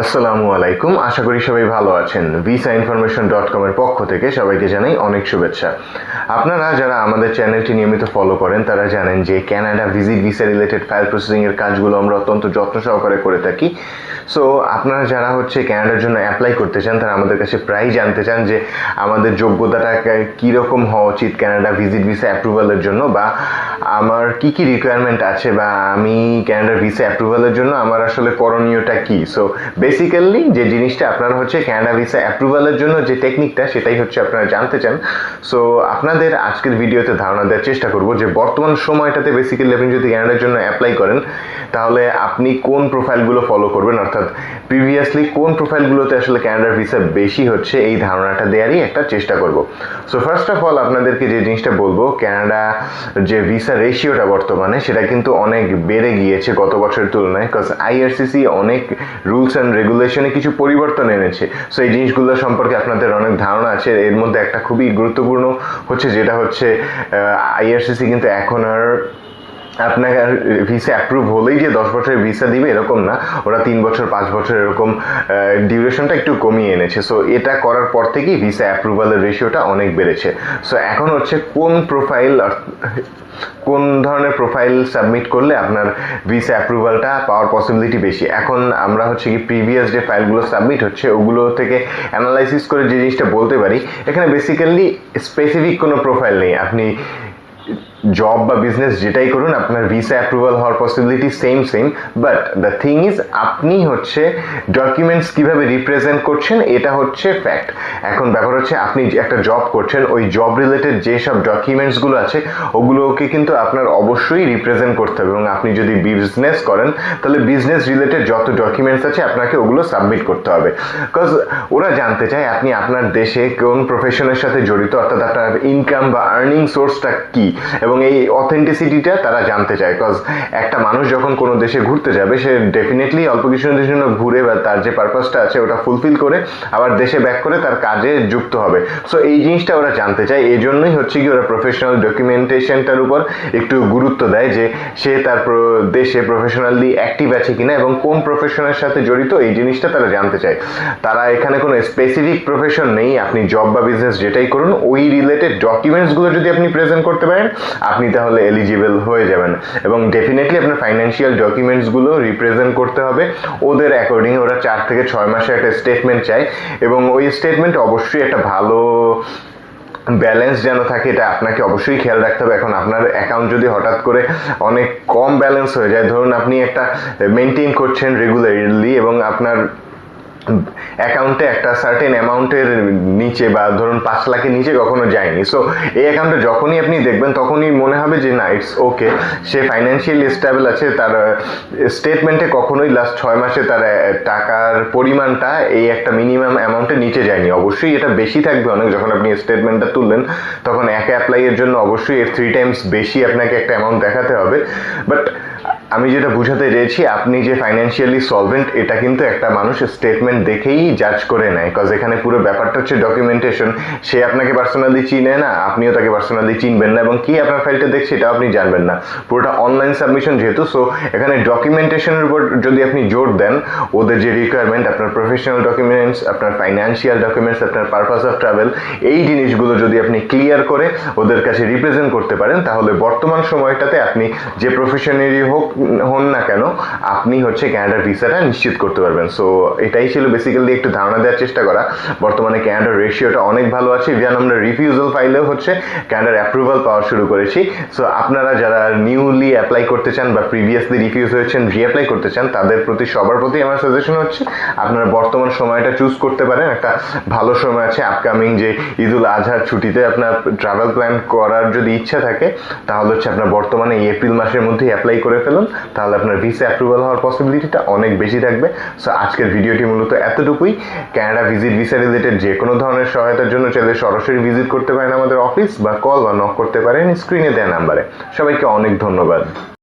আসসালামু আলাইকুম। আশা করি সবাই ভালো আছেন। ভিসা ইনফরমেশন ডট কমের পক্ষ থেকে সবাইকে জানাই অনেক শুভেচ্ছা। আপনারা যারা আমাদের চ্যানেলটি নিয়মিত ফলো করেন, তারা জানেন যে Canada visit visa related file প্রসেসিংয়ের কাজগুলো আমরা অত্যন্ত যত্ন সহকারে করে থাকি। সো আপনারা যারা হচ্ছে ক্যানাডার জন্য অ্যাপ্লাই করতে চান, তারা আমাদের কাছে প্রায় জানতে চান যে আমাদের যোগ্যতাটা কীরকম হওয়া উচিত ক্যানাডা ভিজিট ভিসা অ্যাপ্রুভালের জন্য বা আমার কি কি রিকোয়ারমেন্ট আছে বা আমি ক্যানাডার ভিসা অ্যাপ্রুভালের জন্য, আমার আসলে করণীয়টা কি? সো বেসিক্যালি যে জিনিসটা আপনারা হচ্ছে ক্যানাডা ভিসা অ্যাপ্রুভালের জন্য যে টেকনিকটা সেটাই হচ্ছে আপনারা জানতে চান। সো আপনাদের আজকের ভিডিওতে ধারণা দেওয়ার চেষ্টা করব যে বর্তমান সময়টাতে বেসিক্যালি আপনি যদি ক্যানাডার জন্য অ্যাপ্লাই করেন, তাহলে আপনি কোন প্রোফাইলগুলো ফলো করবেন? অর্থাৎ প্রিভিয়াসলি কোন প্রোফাইলগুলোতে আসলে ক্যানাডার ভিসা বেশি হচ্ছে? এই ধারণাটা দেওয়ারই একটা চেষ্টা করব। সো ফার্স্ট অফ অল আপনাদেরকে যে জিনিসটা বলব ক্যানাডা যে ভিসা রেশিওটা বর্তমানে, সেটা কিন্তু অনেক বেড়ে গিয়েছে গত বছরের তুলনায়। বিকজ আইআরসিসি অনেক রুলস অ্যান্ড রেগুলেশনে কিছু পরিবর্তন এনেছে। সো এই জিনিসগুলো সম্পর্কে আপনাদের অনেক ধারণা আছে। এর মধ্যে একটা খুবই গুরুত্বপূর্ণ হচ্ছে, যেটা হচ্ছে আইআরসিসি কিন্তু এখন আর আপনাকে ভিসা অ্যাপ্রুভ হলেই যে দশ বছরের ভিসা দিবে এরকম না। ওরা তিন বছর, পাঁচ বছর এরকম ডিউরেশনটা একটু কমিয়ে এনেছে। সো এটা করার পর থেকেই ভিসা অ্যাপ্রুভালের রেশিওটা অনেক বেড়েছে। সো এখন হচ্ছে কোন প্রোফাইল কোন ধরনের প্রোফাইল সাবমিট করলে আপনার ভিসা অ্যাপ্রুভালটা পাওয়ার পসিবিলিটি বেশি? এখন আমরা হচ্ছে কি প্রিভিয়াস যে ফাইলগুলো সাবমিট হচ্ছে, ওগুলো থেকে অ্যানালাইসিস করে যে জিনিসটা বলতে পারি, এখানে বেসিক্যালি স্পেসিফিক কোনো প্রোফাইল নেই। আপনি জব বা বিজনেস যেটাই করুন, আপনার ভিসা অ্যাপ্রুভাল হওয়ার possibility same same but the thing is আপনি হচ্ছে ডকুমেন্টস কীভাবে রিপ্রেজেন্ট করছেন, এটা হচ্ছে ফ্যাক্ট এখন ব্যাপার হচ্ছে, আপনি একটা জব করছেন, ওই জব রিলেটেড যেসব ডকুমেন্টসগুলো আছে, ওগুলোকে কিন্তু আপনার অবশ্যই রিপ্রেজেন্ট করতে হবে। এবং আপনি যদি বিজনেস করেন, তাহলে বিজনেস রিলেটেড যত ডকুমেন্টস আছে, আপনাকে ওগুলো সাবমিট করতে হবে। বিকজ ওরা জানতে চায়, আপনি আপনার দেশে কোন প্রফেশনের সাথে জড়িত, অর্থাৎ আপনার ইনকাম বা আর্নিং সোর্সটা কী? এবং এই অথেন্টিসিটিটা তারা জানতে চায় বিকজ একটা মানুষ যখন কোনো দেশে ঘুরতে যাবে, সে ডেফিনেটলি অল্প কিছুদিনের জন্য ঘুরে বা তার যে পারপাসটা আছে, ওটা ফুলফিল করে আবার দেশে ব্যাক করে তার কাজে যুক্ত হবে। সো এই জিনিসটা ওরা জানতে চায়। এই জন্যই হচ্ছে কি ওরা প্রফেশনাল ডকুমেন্টেশনটার উপর একটু গুরুত্ব দেয় যে সে তার দেশে প্রফেশনালি অ্যাক্টিভ আছে কিনা এবং কোন প্রফেশনের সাথে জড়িত, এই জিনিসটা তারা জানতে চায়। তারা এখানে কোনো স্পেসিফিক প্রফেশন নেই। আপনি জব বা বিজনেস যেটাই করুন, ওই রিলেটেড ডকুমেন্টসগুলো যদি আপনি প্রেজেন্ট করতে পারেন আপনি তাহলে এলিজিবল হয়ে যাবেন। এবং ডেফিনেটলি আপনার ফাইন্যান্সিয়াল ডকুমেন্টসগুলো রিপ্রেজেন্ট করতে হবে। ওদের অ্যাকর্ডিং ওরা চার থেকে ছয় মাসে একটা স্টেটমেন্ট চায়। এবং ওই স্টেটমেন্ট অবশ্যই একটা ভালো ব্যালেন্স যেন থাকে, এটা আপনাকে অবশ্যই খেয়াল রাখতে হবে। এখন আপনার অ্যাকাউন্ট যদি হঠাৎ করে অনেক কম ব্যালেন্স হয়ে যায়, ধরুন আপনি একটা মেনটেন করছেন রেগুলারলি এবং আপনার অ্যাকাউন্টে একটা সার্টেন অ্যামাউন্টের নিচে বা ধরুন পাঁচ লাখের নিচে কখনো যায়নি। সো এই অ্যাকাউন্টে যখনই আপনি দেখবেন, তখনই মনে হবে যে, না ইটস ওকে সে ফাইন্যান্সিয়ালি স্টেবল আছে, তার স্টেটমেন্টে কখনোই লাস্ট ছয় মাসে তার টাকার পরিমাণটা এই একটা মিনিমাম অ্যামাউন্টের নিচে যায়নি। অবশ্যই এটা বেশি থাকবে অনেক, যখন আপনি স্টেটমেন্টটা তুললেন, তখন এক অ্যাপ্লাইয়ের জন্য অবশ্যই এর থ্রি টাইমস বেশি আপনাকে একটা অ্যামাউন্ট দেখাতে হবে। বাট আমি যেটা বুঝাতে চেয়েছি, আপনি যে ফাইন্যান্সিয়ালি সলভেন্ট এটা কিন্তু একটা মানুষ স্টেটমেন্ট দেখেই জাজ করে নেয়। কজ এখানে পুরো ব্যাপারটা হচ্ছে ডকুমেন্টেশন সে আপনাকে পার্সোনালি চিনে না, আপনিও তাকে পার্সোনালি চিনবেন না এবং কি আপনার ফাইলটা দেখছে এটা আপনি জানবেন না। পুরোটা অনলাইন সাবমিশন যেহেতু সো এখানে ডকুমেন্টেশনের উপর যদি আপনি জোর দেন, ওদের যে রিকোয়ারমেন্ট আপনার প্রফেশনাল ডকুমেন্টস আপনার ফাইন্যান্সিয়াল ডকুমেন্টস আপনার পারপাস অফ ট্রাভেল এই জিনিসগুলো যদি আপনি ক্লিয়ার করে ওদের কাছে রিপ্রেজেন্ট করতে পারেন, তাহলে বর্তমান সময়টাতে আপনি যে প্রফেশনেরই হোক hon কেন? আপনি হচ্ছে ক্যানাডার ভিসাটা নিশ্চিত করতে পারবেন। সো এটাই ছিল বেসিক্যালি একটু ধারণা দেওয়ার চেষ্টা করা। বর্তমানে ক্যানাডার রেশিওটা অনেক ভালো আছে। ইভিয়ান আমরা রিফিউজাল ফাইলেও হচ্ছে ক্যানাডার অ্যাপ্রুভাল পাওয়া শুরু করেছি। সো আপনারা যারা নিউলি অ্যাপ্লাই করতে চান বা প্রিভিয়াসলি রিফিউজ হয়েছেন রিঅ্যাপ্লাই করতে চান, তাদের প্রতি, সবার প্রতি আমার সাজেশন হচ্ছে, আপনারা বর্তমান সময়টা চুজ করতে পারেন। একটা ভালো সময় আছে আপকামিং যে ঈদুল আজহার ছুটিতে আপনার ট্রাভেল প্ল্যান করার যদি ইচ্ছা থাকে, তাহলে হচ্ছে আপনার বর্তমানে এই এপ্রিল মাসের মধ্যেই অ্যাপ্লাই করে ফেলুন। তাহলে আপনার ভিসা অ্যাপ্রুভাল হওয়ার পসিবিলিটিটা অনেক বেশি থাকবে। সো আজকের ভিডিওটি মূলত এতটুকুই। ক্যানাডা ভিজিট ভিসা রিলেটেড যে কোনো ধরনের সহায়তার জন্য চাইলে সরাসরি ভিজিট করতে পারেন আমাদের অফিস বা কল বা নক করতে পারেন স্ক্রিনে দেওয়া নাম্বারে সবাইকে অনেক ধন্যবাদ।